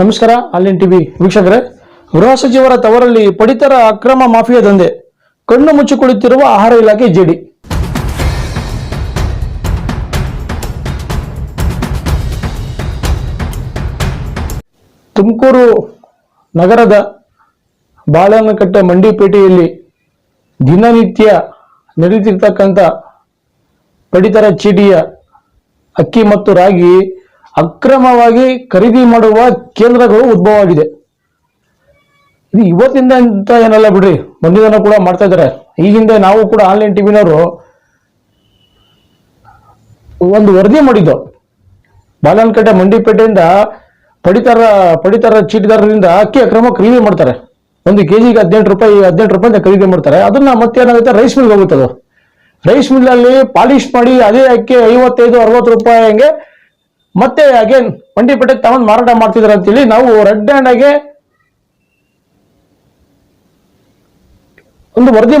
ನಮಸ್ಕಾರ online TV ವೀಕ್ಷಕರೇ. ಗೃಹ ಸಚಿವರ ತವರಲ್ಲಿ ಪಡಿತರ ಅಕ್ರಮ ಮಾಫಿಯಾ ದಂಧೆ. ಕಣ್ಣು ಮುಚ್ಚಿಕೊಳ್ಳುತ್ತಿರುವ ಆಹಾರ ಇಲಾಖೆ ಜೆಡಿ. ತುಮಕೂರು ನಗರದ ಬಾಳನಕಟ್ಟೆ ಮಂಡಿಪೇಟೆಯಲ್ಲಿ ದಿನನಿತ್ಯ ನಡೆಯುತ್ತಿರ್ತಕ್ಕಂಥ ಪಡಿತರ ಚೀಟಿಯ ಅಕ್ಕಿ ಮತ್ತು ರಾಗಿ ಅಕ್ರಮವಾಗಿ ಖರೀದಿ ಮಾಡುವ ಕೇಂದ್ರಗಳು ಉದ್ಭವವಾಗಿದೆ. ಇದು ಇವತ್ತಿಂದ ಅಂತ ಏನಲ್ಲ ಬಿಡ್ರಿ, ಬಂದಿದ್ದನ್ನು ಕೂಡ ಮಾಡ್ತಾ ಇದ್ದಾರೆ. ಈ ಹಿಂದೆ ನಾವು ಕೂಡ ಆನ್ಲೈನ್ ಟಿವಿನವರು ಒಂದು ವರದಿ ಮಾಡಿದ್ದು. ಬಾಲನಕಟ್ಟೆ ಮಂಡಿಪೇಟೆಯಿಂದ ಪಡಿತರ ಪಡಿತರ ಚೀಟಿದಾರರಿಂದ ಅಕ್ಕಿ ಅಕ್ರಮ ಖರೀದಿ ಮಾಡ್ತಾರೆ. ಒಂದು ಕೆ ಜಿಗೆ ಹದಿನೆಂಟು ರೂಪಾಯಿ ಹದಿನೆಂಟು ರೂಪಾಯಿ ಖರೀದಿ ಮಾಡ್ತಾರೆ. ಅದನ್ನ ಮತ್ತೆ ಏನಾಗುತ್ತೆ ರೈಸ್ ಮಿಲ್ಗೆ ಹೋಗುತ್ತೆ ಅದು. ರೈಸ್ ಮಿಲ್ಲಲ್ಲಿ ಪಾಲಿಶ್ ಮಾಡಿ ಅದೇ ಅಕ್ಕಿ ಐವತ್ತೈದು, ಅರವತ್ತು ರೂಪಾಯಿ ಹಂಗೆ ಮತ್ತೆ ಅಗೇನ್ ಮಂಡಿಪೇಟೆಗೆ ತಗೊಂಡು ಮಾರಾಟ ಅಂತ ಅಂತೇಳಿ ನಾವು ರೆಡ್ ಹ್ಯಾಂಡ್ ಆಗಿ ಒಂದು ವರದಿ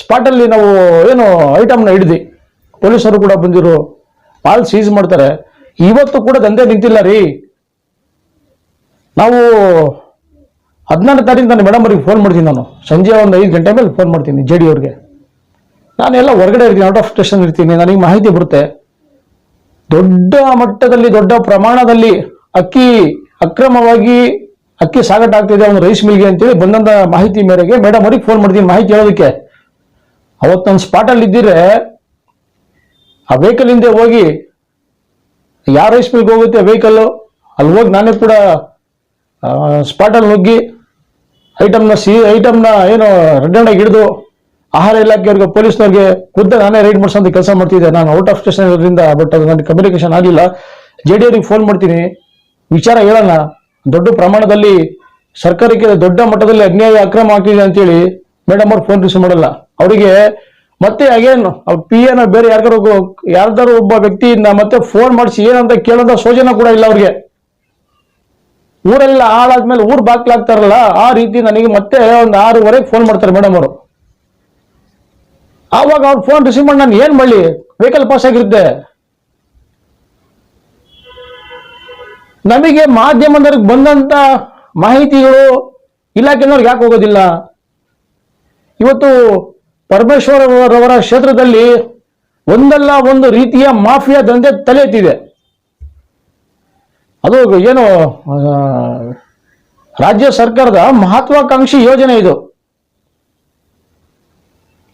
ಸ್ಪಾಟ್ ಅಲ್ಲಿ ನಾವು ಏನು ಐಟಮ್ನ ಹಿಡಿದು ಪೊಲೀಸರು ಕೂಡ ಬಂದಿರು. ಮಾಲ್ ಸೀಸ್ ಮಾಡ್ತಾರೆ. ಇವತ್ತು ಕೂಡ ದಂಧೆ ನಿಂತಿಲ್ಲ ರೀ. ನಾವು ಹದಿನಾರು ತಾರೀಕು ನಾನು ಮೇಡಮ್ ಅವ್ರಿಗೆ ಫೋನ್ ಮಾಡ್ತೀನಿ ನಾನು. ಸಂಜೆ ಒಂದು ಐದು ಗಂಟೆ ಮೇಲೆ ಫೋನ್ ಮಾಡ್ತೀನಿ ಜೆ ಡಿ ಅವ್ರಿಗೆ. ನಾನೆಲ್ಲ ಹೊರಗಡೆ ಇರ್ತೀನಿ ಔಟ್ ಆಫ್ ಸ್ಟೇಷನ್ ಇರ್ತೀನಿ, ನನಗೆ ಮಾಹಿತಿ ಬರುತ್ತೆ. ದೊಡ್ಡ ಮಟ್ಟದಲ್ಲಿ, ದೊಡ್ಡ ಪ್ರಮಾಣದಲ್ಲಿ ಅಕ್ಕಿ ಅಕ್ರಮವಾಗಿ ಅಕ್ಕಿ ಸಾಗಾಟ ಆಗ್ತಿದೆ ಒಂದು ರೈಸ್ ಮಿಲ್ಗೆ ಅಂತೇಳಿ ಬಂದಂತ ಮಾಹಿತಿ ಮೇರೆಗೆ. ಮೇಡಮ್ ಅವ್ರಿಗೆ ಫೋನ್ ಮಾಡಿದೀನಿ ಮಾಹಿತಿ ಹೇಳೋದಕ್ಕೆ. ಅವತ್ತು ನಾನು ಸ್ಪಾಟಲ್ಲಿ ಇದ್ದಿದ್ರೆ ಆ ವೆಹಿಕಲ್ ಹಿಂದೆ ಹೋಗಿ ಯಾವ ರೈಸ್ ಮಿಲ್ಗೆ ಹೋಗುತ್ತೆ ವೆಹಿಕಲ್ ಅಲ್ಲಿ ಹೋಗಿ ನಾನೇ ಕೂಡ ಸ್ಪಾಟಲ್ಲಿ ನುಗ್ಗಿ ಐಟಮ್ನ ಸಿ ಐಟಮ್ನ ಏನು ರೆಡ್ ಹ್ಯಾಂಡಾಗಿ ಹಿಡಿದು ಆಹಾರ ಇಲಾಖೆಯವರಿಗೆ, ಪೊಲೀಸ್ನವ್ರಿಗೆ, ಖುದ್ದ ನಾನೇ ರೈಡ್ ಮಾಡಿಸೋಂಥ ಕೆಲಸ ಮಾಡ್ತಿದ್ದೆ. ನಾನು ಔಟ್ ಆಫ್ ಸ್ಟೇಷನ್ ಇರೋದ್ರಿಂದ ಬಟ್ ಅದು ನನಗೆ ಕಮ್ಯುನಿಕೇಶನ್ ಆಗಿಲ್ಲ. ಜೆ ಡಿ ಅವ್ರಿಗೆ ಫೋನ್ ಮಾಡ್ತೀನಿ. ವಿಚಾರ ಹೇಳೋಣ. ದೊಡ್ಡ ಪ್ರಮಾಣದಲ್ಲಿ ಸರ್ಕಾರಕ್ಕೆ ದೊಡ್ಡ ಮಟ್ಟದಲ್ಲಿ ಅನ್ಯಾಯ, ಅಕ್ರಮ ಆಗ್ತಿದೆ ಅಂತೇಳಿ ಮೇಡಮ್ ಅವ್ರು ಫೋನ್ ರಿಸೀವ್ ಮಾಡಲ್ಲ. ಅವರಿಗೆ ಮತ್ತೆ ಅಗೇನ್ ಪಿ ಎನ ಬೇರೆ ಯಾರಿಗಾರು ಯಾರ್ದಾರು ಒಬ್ಬ ವ್ಯಕ್ತಿಯಿಂದ ಮತ್ತೆ ಫೋನ್ ಮಾಡಿಸಿ ಏನಂತ ಕೇಳೋದ ಸೋಜನ ಕೂಡ ಇಲ್ಲ ಅವ್ರಿಗೆ. ಊರೆಲ್ಲ ಹಾಳಾದ್ಮೇಲೆ ಊರ್ ಬಾಕ್ಲಾಗ್ತಾರಲ್ಲ ಆ ರೀತಿ ನನಗೆ ಮತ್ತೆ ಒಂದು ಆರೂವರೆಗೆ ಫೋನ್ ಮಾಡ್ತಾರೆ ಮೇಡಮ್ ಅವರು. ಆವಾಗ ಅವ್ರು ಫೋನ್ ರಿಸೀವ್ ಮಾಡಿ ನಾನು ಏನ್ ಮಾಡಲಿ? ವೆಹಿಕಲ್ ಪಾಸ್ ಆಗಿರುತ್ತೆ. ನಮಗೆ ಮಾಧ್ಯಮದವ್ರಿಗೆ ಬಂದಂತ ಮಾಹಿತಿಗಳು ಇಲಾಖೆನವ್ರಿಗೆ ಯಾಕೆ ಹೋಗೋದಿಲ್ಲ? ಇವತ್ತು ಪರಮೇಶ್ವರರವರ ಕ್ಷೇತ್ರದಲ್ಲಿ ಒಂದಲ್ಲ ಒಂದು ರೀತಿಯ ಮಾಫಿಯಾ ದಂಧೆ ತಲೆ ಎತ್ತಿದೆ. ಅದು ಏನು ರಾಜ್ಯ ಸರ್ಕಾರದ ಮಹತ್ವಾಕಾಂಕ್ಷಿ ಯೋಜನೆ ಇದು.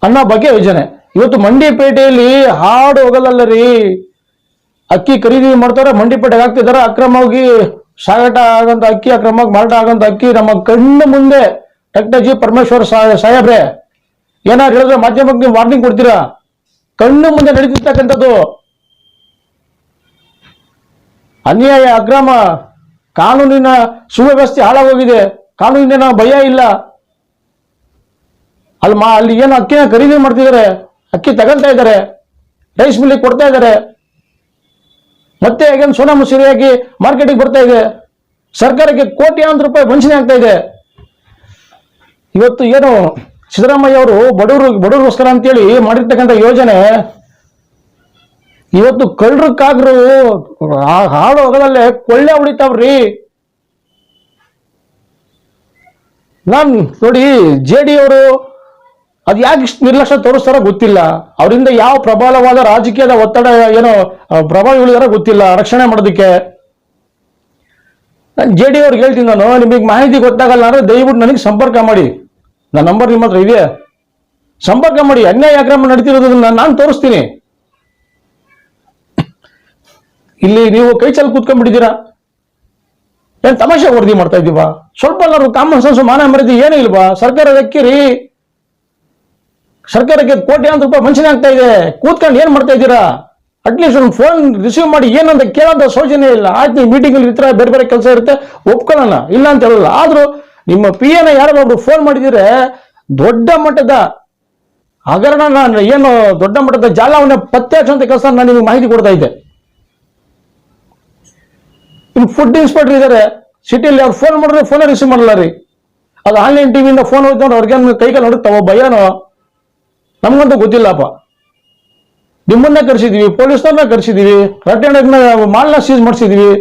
ಅನ್ನೋ ಬಗ್ಗೆ ಯೋಜನೆ. ಇವತ್ತು ಮಂಡಿಪೇಟೆಯಲ್ಲಿ ಹಾಡು ಹೋಗಲ್ಲ ರೀ. ಅಕ್ಕಿ ಖರೀದಿ ಮಾಡ್ತಾರೆ ಮಂಡಿಪೇಟೆಗೆ ಹಾಕ್ತಿದ್ದಾರೆ. ಅಕ್ರಮವಾಗಿ ಸಾಗಾಟ ಆಗಂತ ಅಕ್ಕಿ ಅಕ್ರಮವಾಗಿ ಮಾರಾಟ ಆಗಂತ ಅಕ್ಕಿ ನಮ್ಮ ಕಣ್ಣು ಮುಂದೆ ಡಾಕ್ಟರ್ ಪರಮೇಶ್ವರ್ ಸಾಹೇಬ್ರೆ. ಏನಾದ್ರು ಹೇಳಿದ್ರೆ ಮಾಧ್ಯಮಕ್ಕೆ ನೀವು ವಾರ್ನಿಂಗ್ ಕೊಡ್ತೀರಾ? ಕಣ್ಣು ಮುಂದೆ ನಡೀತಿರ್ತಕ್ಕಂಥದ್ದು ಅನ್ಯಾಯ, ಅಕ್ರಮ, ಕಾನೂನಿನ ಸುವ್ಯವಸ್ಥೆ ಹಾಳಾಗೋಗಿದೆ. ಕಾನೂನಿನ ಭಯ ಇಲ್ಲ. ಅಲ್ಲಿ ಮಾ ಅಲ್ಲಿ ಏನು ಅಕ್ಕಿನ ಖರೀದಿ ಮಾಡ್ತಿದ್ದಾರೆ ಅಕ್ಕಿ ತಗೊಳ್ತಾ ಇದ್ದಾರೆ ರೈಸ್ ಮಿಲ್ಲಿ ಕೊಡ್ತಾ ಇದ್ದಾರೆ ಮತ್ತೆ ಹೇಗೇನು ಸೋನಾ ಮಸೂರಿಯಾಗಿ ಮಾರ್ಕೆಟಿಗೆ ಬರ್ತಾ ಇದೆ. ಸರ್ಕಾರಕ್ಕೆ ಕೋಟ್ಯಾಂತರ ರೂಪಾಯಿ ವಂಚನೆ ಆಗ್ತಾ ಇದೆ. ಇವತ್ತು ಏನು ಸಿದ್ದರಾಮಯ್ಯ ಅವರು ಬಡವರು ಬಡವರಿಗೋಸ್ಕರ ಅಂತೇಳಿ ಮಾಡಿರ್ತಕ್ಕಂಥ ಯೋಜನೆ, ಇವತ್ತು ಕಳ್ಳರು ಕಾಗ್ರು ಹಾಳು ಹೋಗದಲ್ಲೇ ಕೊಳ್ಳೆ ಹೊಡಿತಾವ್ರಿ ನಾನು ನೋಡಿ ಜೆ ಡಿ ಅವರು ಅದ್ ಯಾಕೆ ಇಷ್ಟು ನಿರ್ಲಕ್ಷ್ಯ ತೋರಿಸ್ತಾರ ಗೊತ್ತಿಲ್ಲ. ಅವರಿಂದ ಯಾವ ಪ್ರಬಲವಾದ ರಾಜಕೀಯದ ಒತ್ತಡ ಏನೋ ಪ್ರಭಾವ ಇಳಿದಾರ ಗೊತ್ತಿಲ್ಲ ರಕ್ಷಣೆ ಮಾಡೋದಕ್ಕೆ. ನಾನು ಜೆ ಡಿ ಅವ್ರಿಗೆ ಹೇಳ್ತೀನಿ ನಾನು, ನಿಮಗೆ ಮಾಹಿತಿ ಗೊತ್ತಾಗಲ್ಲ ಅಂದ್ರೆ ದಯವಿಟ್ಟು ನನಗೆ ಸಂಪರ್ಕ ಮಾಡಿ. ನನ್ನ ನಂಬರ್ ನಿಮ್ಮ ಹತ್ರ ಇದೆಯಾ? ಸಂಪರ್ಕ ಮಾಡಿ, ಅನ್ಯಾಯ ಅಕ್ರಮ ನಡೀತಿರೋದನ್ನ ನಾನು ತೋರಿಸ್ತೀನಿ. ಇಲ್ಲಿ ನೀವು ಕೈ ಚಲ್ ಕೂತ್ಕೊಂಡ್ಬಿಟ್ಟಿದ್ದೀರಾ? ಏನ್ ತಮಾಷೆ ವರದಿ ಮಾಡ್ತಾ ಇದ್ದೀವಾ? ಸ್ವಲ್ಪ ಎಲ್ಲರೂ ಕಾಮನ್ ಸೆನ್ಸ್ ಮಾನ ಮರದಿ ಏನೂ ಇಲ್ವಾ? ಸರ್ಕಾರ ಅಕ್ಕಿರಿ ಸರ್ಕಾರಕ್ಕೆ ಕೋಟ್ಯಾಂತರ ರೂಪಾಯಿ ವಂಚನೆ ಆಗ್ತಾ ಇದೆ. ಕೂತ್ಕೊಂಡು ಏನ್ ಮಾಡ್ತಾ ಇದ್ದೀರಾ? ಅಟ್ಲೀಸ್ಟ್ ಒಂದು ಫೋನ್ ರಿಸೀವ್ ಮಾಡಿ ಏನಂತ ಕೇಳೋದ ಸೌಜನ್ಯ ಇಲ್ಲ. ಆಯ್ತು ನೀವು ಮೀಟಿಂಗ್ ಅಲ್ಲಿ ಇರ್ತೀರ ಬೇರೆ ಬೇರೆ ಕೆಲಸ ಇರುತ್ತೆ, ಒಪ್ಕೊಳ್ಳೋಣ. ಇಲ್ಲ ಅಂತ ಹೇಳಲ್ಲ. ಆದ್ರೂ ನಿಮ್ಮ ಪಿ ಎನ ಯಾರೋ ಒಬ್ರು ಫೋನ್ ಮಾಡಿದ್ರೆ ದೊಡ್ಡ ಮಟ್ಟದ ಹಗರಣ ನಾನು ಏನು ದೊಡ್ಡ ಮಟ್ಟದ ಜಾಲವನ್ನ ಪತ್ತೆ ಹಚ್ಚುವಂತ ಕೆಲಸ ನಾನು ನಿಮಗೆ ಮಾಹಿತಿ ಕೊಡ್ತಾ ಇದ್ದೆ. ಇನ್ನು ಫುಡ್ ಇನ್ಸ್ಪೆಕ್ಟರ್ ಇದ್ದಾರೆ ಸಿಟಿಯಲ್ಲಿ ಅವ್ರು ಫೋನ್ ಮಾಡಿದ್ರೆ ಫೋನೇ ರಿಸೀವ್ ಮಾಡಲ್ಲ ರೀ. ಅದು ಆನ್ಲೈನ್ ಟಿವಿಯಿಂದ ಫೋನ್ ಹೋಯ್ತು ಅವ್ರಿಗೆ ಕೈಗೆ ನೋಡುತ್ತಾವ ಭಯನೋ? ನಮ್ಗಂತೂ ಗೊತ್ತಿಲ್ಲಪ್ಪ. ನಿಮ್ಮನ್ನ ಕರೆಸಿದೀವಿ, ಪೊಲೀಸ್ನವ್ರನ್ನ ಕರೆಸಿದೀವಿ ರಟ್ಟೆಂಡರ್ನ ಮಾಲ್ನ ಸೀಸ್ ಮಾಡಿಸಿದೀವಿ.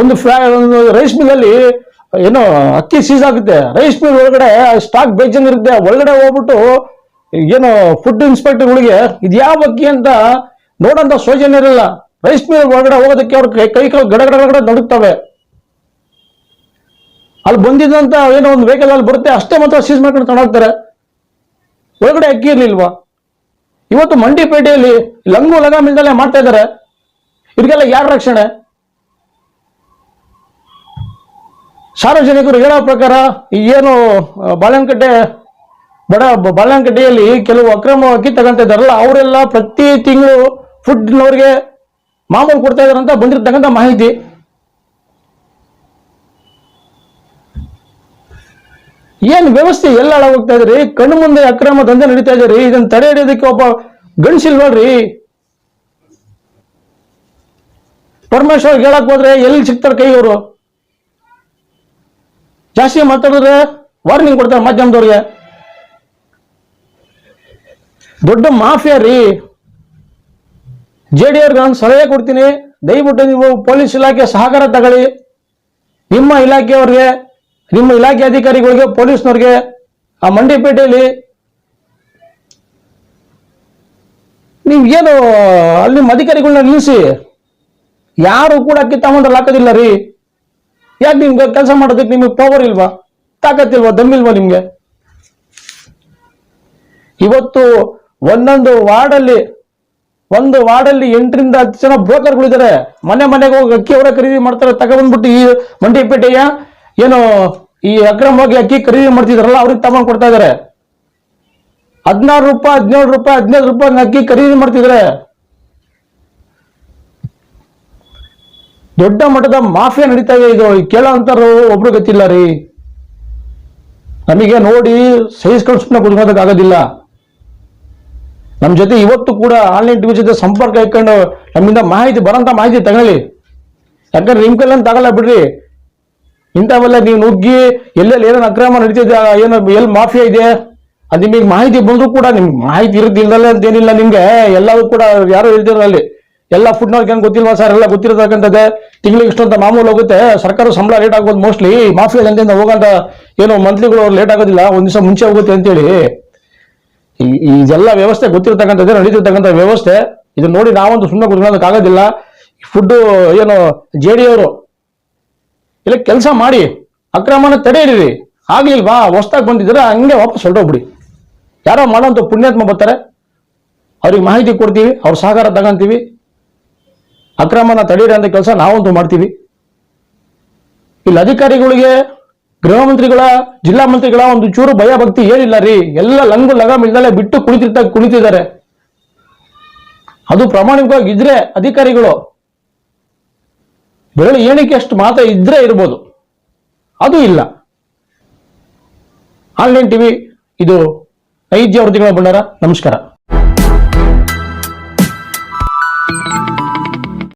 ಒಂದು ಫ್ಯಾ, ಒಂದು ರೈಸ್ ಮಿಲ್ ಅಲ್ಲಿ, ಏನೋ ಅಕ್ಕಿ ಸೀಸ್ ಆಗುತ್ತೆ. ರೈಸ್ ಮಿಲ್ ಒಳಗಡೆ ಸ್ಟಾಕ್ ಬೇಜನ್ ಇರುತ್ತೆ, ಒಳಗಡೆ ಹೋಗ್ಬಿಟ್ಟು ಏನು ಫುಡ್ ಇನ್ಸ್ಪೆಕ್ಟರ್ಗಳಿಗೆ ಇದು ಯಾವ ಅಕ್ಕಿ ಅಂತ ನೋಡೋಂಥ ಸೋಜನ್ ಇರಲ್ಲ. ರೈಸ್ ಮಿಲ್ ಒಳಗಡೆ ಹೋಗೋದಕ್ಕೆ ಅವ್ರ ಕೈ ಕೈ ಕಾಲು ಗಡ ಗಡ ಗಡ ನಡುಕ್ತವೆ ಅಲ್ಲಿ ಬಂದಿದ್ದಂತ ಏನೋ ಒಂದು ವೆಹಿಕಲ್ ಅಲ್ಲಿ ಬರುತ್ತೆ, ಅಷ್ಟೇ ಮಾತ್ರ ಸೀಸ್ ಮಾಡ್ಕೊಂಡು ತಗೊಂಡೋಗ್ತಾರೆ. ಒಳಗಡೆ ಅಕ್ಕಿ ಇರ್ಲಿಲ್ವಾ? ಇವತ್ತು ಮಂಡಿಪೇಟೆಯಲ್ಲಿ ಲಂಗು ಲಗಾಮ್ ಮಾಡ್ತಾ ಇದ್ದಾರೆ. ಇದಕ್ಕೆಲ್ಲ ಯಾರ ರಕ್ಷಣೆ? ಸಾರ್ವಜನಿಕರು ಹೇಳೋ ಪ್ರಕಾರ ಏನು ಬಾಳೆಹಣ್ಣಕಟ್ಟೆ ಬಡ ಬಾಳೆಹಣ್ಣಕಟ್ಟೆಯಲ್ಲಿ ಕೆಲವು ಅಕ್ರಮ ಅಕ್ಕಿ ತಗೊಂತ ಇದಾರಲ್ಲ ಅವರೆಲ್ಲ ಪ್ರತಿ ತಿಂಗಳು ಫುಡ್ನವ್ರಿಗೆ ಮಾಮೂಲು ಕೊಡ್ತಾ ಇದಾರಂತ ಬಂದಿರ್ತಕ್ಕಂಥ ಮಾಹಿತಿ. ಏನ್ ವ್ಯವಸ್ಥೆ ಎಲ್ಲ ಹೋಗ್ತಾ ಇದ್ರಿ ಕಣ್ಣು ಮುಂದೆ ಅಕ್ರಮ ದಂಧೆ ನಡೀತಾ ಇದ್ರಿ ಇದನ್ನ ತಡೆ ಹಿಡಿಯೋದಕ್ಕೆ ಒಬ್ಬ ನೋಡ್ರಿ. ಪರಮೇಶ್ವರ್ ಹೇಳಕ್ ಹೋದ್ರೆ ಎಲ್ಲಿ ಸಿಗ್ತಾರೆ ಕೈ ಅವರು ಜಾಸ್ತಿ ಮಾತಾಡಿದ್ರೆ ವಾರ್ನಿಂಗ್ ಕೊಡ್ತಾರೆ ಮಾಧ್ಯಮದವ್ರಿಗೆ. ದೊಡ್ಡ ಮಾಫಿಯಾ ರೀ. ಜೆ ಡಿ ಅವ್ರಿಗೆ ನಾನು ಸಲಹೆ ಕೊಡ್ತೀನಿ. ದಯವಿಟ್ಟು ನೀವು ಪೊಲೀಸ್ ಇಲಾಖೆ ಸಹಕಾರ ತಗೊಳ್ಳಿ. ನಿಮ್ಮ ಇಲಾಖೆಯವ್ರಿಗೆ ನಿಮ್ಮ ಇಲಾಖೆ ಅಧಿಕಾರಿಗಳಿಗೆ, ಪೊಲೀಸ್ನವ್ರಿಗೆ ಆ ಮಂಡಿಪೇಟೆಯಲ್ಲಿ ನೀವು ಏನು ಅಲ್ಲಿ ನಿಮ್ಮ ಅಧಿಕಾರಿಗಳನ್ನ ನಿಲ್ಲಿಸಿ? ಯಾರು ಕೂಡ ಅಕ್ಕಿ ತಗೊಂಡ್ರಲ್ಲಿ ಹಾಕೋದಿಲ್ಲ ರೀ. ಯಾಕೆ ನಿಮ್ಗೆ ಕೆಲಸ ಮಾಡೋದಕ್ಕೆ ನಿಮಗೆ ಪವರ್ ಇಲ್ವಾ? ತಾಕತ್ತಿಲ್ವಾ ದಮ್ಮಿಲ್ವಾ ನಿಮ್ಗೆ? ಇವತ್ತು ಒಂದೊಂದು ವಾರ್ಡಲ್ಲಿ, ಒಂದು ವಾರ್ಡಲ್ಲಿ ಎಂಟರಿಂದ ಹತ್ತು ಜನ ಬ್ರೋಕರ್ಗಳಿದ್ದಾರೆ ಮನೆ ಮನೆಗೆ ಹೋಗಿ ಅಕ್ಕಿ ಅವರ ಖರೀದಿ ಮಾಡ್ತಾರೆ ತಗೊಂಡ್ಬಿಟ್ಟು ಈ ಮಂಡಿಪೇಟೆಯ ಏನು ಈ ಅಕ್ರಮವಾಗಿ ಅಕ್ಕಿ ಖರೀದಿ ಮಾಡ್ತಿದ್ರಲ್ಲ, ಅವ್ರಿಗೆ ತಗೊಂಡ್ ಕೊಡ್ತಾ ಇದಾರೆ. ಹದಿನಾರು ರೂಪಾಯಿ, ಹದಿನೇಳು ರೂಪಾಯಿ, ಹದಿನೈದು ರೂಪಾಯಿ ಅಕ್ಕಿ ಖರೀದಿ ಮಾಡ್ತಿದ್ರೆ ದೊಡ್ಡ ಮಟ್ಟದ ಮಾಫಿಯಾ ನಡೀತಾ ಇದೆ ಇದು. ಕೇಳೋ ಒಬ್ರು ಗೊತ್ತಿಲ್ಲ ರೀ. ನಮಗೆ ನೋಡಿ ಸಹಿಸ್ಕೊಂಡು ಸುಮ್ಮನೆ ಕುತ್ಕೋದಕ್ಕಾಗೋದಿಲ್ಲ ನಮ್ಮ ಜೊತೆ ಇವತ್ತು ಕೂಡ ಆನ್ಲೈನ್ ಟಿವಿ ಜೊತೆ ಸಂಪರ್ಕ ಇಟ್ಕೊಂಡು ನಮ್ಮಿಂದ ಮಾಹಿತಿ ಬರೋಂಥ ಮಾಹಿತಿ ತಗೊಳ್ಳಿ. ಯಾಕಂದ್ರೆ ನಿಮ್ ಕೈಲಂತ ತಗೊಳ್ಳ ಬಿಡ್ರಿ. ಇಂಥವೆಲ್ಲ ನೀವು ನುಗ್ಗಿ ಎಲ್ಲೆಲ್ಲಿ ಏನೇನು ಅಕ್ರಮ ನಡೀತಿದೆ, ಏನೋ ಎಲ್ಲಿ ಮಾಫಿಯಾ ಇದೆ, ಅದು ನಿಮಗೆ ಮಾಹಿತಿ ಬಂದರೂ ಕೂಡ ನಿಮ್ಗೆ ಮಾಹಿತಿ ಇರೋದಿಲ್ಲದಲ್ಲೇ ಅಂತ ಏನಿಲ್ಲ ನಿಮ್ಗೆ ಎಲ್ಲವೂ ಕೂಡ ಯಾರು ಹೇಳ್ತಿರೋ ಅಲ್ಲಿ. ಎಲ್ಲ ಫುಡ್ನವ್ರಿಗೆ ಏನು ಗೊತ್ತಿಲ್ವಾ ಸರ್ ಎಲ್ಲ ಗೊತ್ತಿರತಕ್ಕಂಥದ್ದೇ. ತಿಂಗಳಿಗೆ ಇಷ್ಟೊಂದು ಮಾಮೂಲು ಹೋಗುತ್ತೆ. ಸರ್ಕಾರ ಸಂಬಳ ಲೇಟ್ ಆಗ್ಬೋದು ಮೋಸ್ಟ್ಲಿ ಮಾಫಿಯಾ ಜನತೆಯಿಂದ ಹೋಗಂತ ಏನು ಮಂತ್ಲಿಗಳು ಲೇಟ್ ಆಗೋದಿಲ್ಲ. ಒಂದು ದಿವಸ ಮುಂಚೆ ಹೋಗುತ್ತೆ ಅಂತೇಳಿ. ಇದೆಲ್ಲ ವ್ಯವಸ್ಥೆ ಗೊತ್ತಿರತಕ್ಕಂಥದ್ದೇ, ನಡೀತಿರ್ತಕ್ಕಂಥ ವ್ಯವಸ್ಥೆ. ಇದನ್ನ ನೋಡಿ ನಾವಂತೂ ಸುಮ್ಮನೆ ಕುತ್ಕೊಳ್ಳೋದಕ್ಕಾಗೋದಿಲ್ಲ. ಫುಡ್ಡು ಏನು ಜೆ ಡಿ ಅವರು ಇಲ್ಲ ಕೆಲಸ ಮಾಡಿ ಅಕ್ರಮನ ತಡೆ ಹಿಡೀರಿ ಆಗ್ಲಿಲ್ವಾ ಹೊಸ್ದಾಗಿ ಬಂದಿದ್ರೆ ಹಂಗೆ ವಾಪಸ್ ಹೊರಟೋಗ್ಬಿಡಿ. ಯಾರೋ ಮಾಡೋಂಥ ಪುಣ್ಯಾತ್ಮ ಬರ್ತಾರೆ. ಅವ್ರಿಗೆ ಮಾಹಿತಿ ಕೊಡ್ತೀವಿ, ಅವ್ರ ಸಹಕಾರ ತಗೊಂತೀವಿ. ಅಕ್ರಮನ ತಡೀರಿ ಅಂತ ಕೆಲಸ ನಾವಂತೂ ಮಾಡ್ತೀವಿ. ಇಲ್ಲಿ ಅಧಿಕಾರಿಗಳಿಗೆ, ಗೃಹ ಮಂತ್ರಿಗಳ, ಜಿಲ್ಲಾ ಮಂತ್ರಿಗಳ ಒಂದು ಚೂರು ಭಯ ಭಕ್ತಿ ಏನಿಲ್ಲ ರೀ. ಎಲ್ಲ ಲಂಗು ಲಗಾಮ್ ಇಲ್ದಲೆ ಬಿಟ್ಟು ಕುಳಿತಿರ್ತಾ ಕುಳಿತಿದ್ದಾರೆ ಅದು ಪ್ರಾಮಾಣಿಕವಾಗಿ ಇದ್ರೆ ಅಧಿಕಾರಿಗಳು ಬೆರಳು ಏನಕ್ಕೆ ಅಷ್ಟು ಮಾತ್ರ ಇದ್ರೆ ಇರ್ಬೋದು? ಅದು ಇಲ್ಲ. ಆನ್ಲೈನ್ ಟಿವಿ, ಇದು ನೈಜ ವೃತ್ತಿಗಳ ಭಂಡಾರ. ನಮಸ್ಕಾರ.